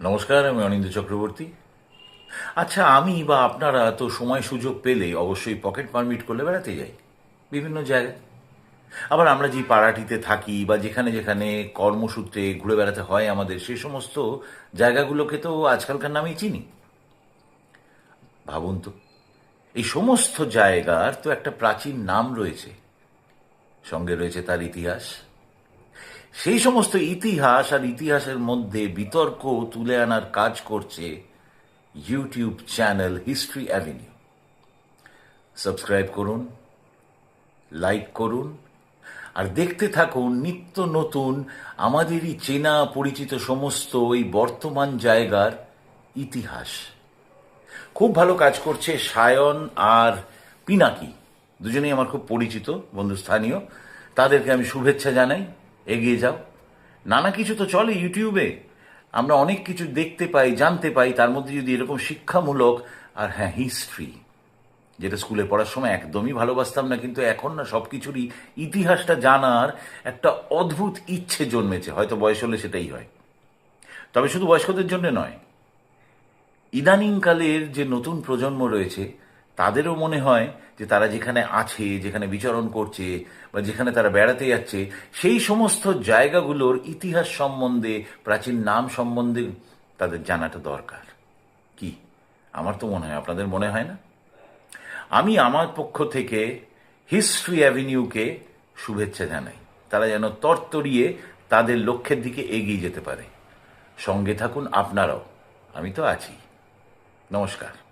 নমস্কার, আমি অনিন্দ চক্রবর্তী। আচ্ছা আমি বা আপনারা তো সময় সুযোগ পেলে অবশ্যই পকেট পারমিট করলে বেড়াতে যাই, বিভিন্ন জায়গায়। আবার আমরা যে পাড়াটিতে থাকি বা যেখানে যেখানে কর্মসূত্রে ঘুরে বেড়াতে হয় আমাদের সেই সমস্ত জায়গাগুলোকে তো আজকালকার নামেই চিনি। ভাবুন তো, এই সমস্ত জায়গার তো একটা প্রাচীন নাম রয়েছে। সঙ্গে রয়েছে তার ইতিহাস। সেই সমস্ত ইতিহাস আর ইতিহাসের মধ্যে বিতর্ক তুলে আনার কাজ করছে YouTube channel history avenue subscribe করুন লাইক করুন, আর দেখতে থাকুন নিত্য নতুন, আমাদেরই চেনা পরিচিত সমস্ত এই বর্তমান জায়গার ইতিহাস। খুব ভালো কাজ করছে সায়ন আর পিনাকি। দুজনেই আমার খুব পরিচিত বন্ধু স্থানীয় তাদেরকে আমি শুভেচ্ছা জানাই। এগিয়ে যাও। নানা কিছু তো চলে ইউটিউবে। আমরা অনেক কিছু দেখতে পাই, জানতে পাই, তার মধ্যে যদি এরকম শিক্ষামূলক আর হ্যাঁ হিস্ট্রি যেটা স্কুলে পড়ার সময় একদমই ভালোবাসতাম না, কিন্তু এখন না সব কিছুরই ইতিহাসটা জানার একটা অদ্ভুত ইচ্ছে জন্মেছে। হয়তো বয়স হলে সেটাই হয়। তবে শুধু বয়স্কদের জন্য নয়, ইদানিংকালের যে নতুন প্রজন্ম রয়েছে তাদেরও মনে হয় যে তারা যেখানে আছে, যেখানে বিচরণ করছে বা যেখানে তারা বেড়াতে যাচ্ছে, সেই সমস্ত জায়গাগুলোর ইতিহাস সম্বন্ধে, প্রাচীন নাম সম্বন্ধে তাদের জানাটা দরকার। কি? আমার তো মনে হয়, আপনাদের মনে হয় না? আমি আমার পক্ষ থেকে হিস্ট্রি অ্যাভিনিউকে শুভেচ্ছা জানাই। তারা যেন তরতরিয়ে তাদের লক্ষ্যের দিকে এগিয়ে যেতে পারে। সঙ্গে থাকুন আপনারাও। আমি তো আছি। নমস্কার।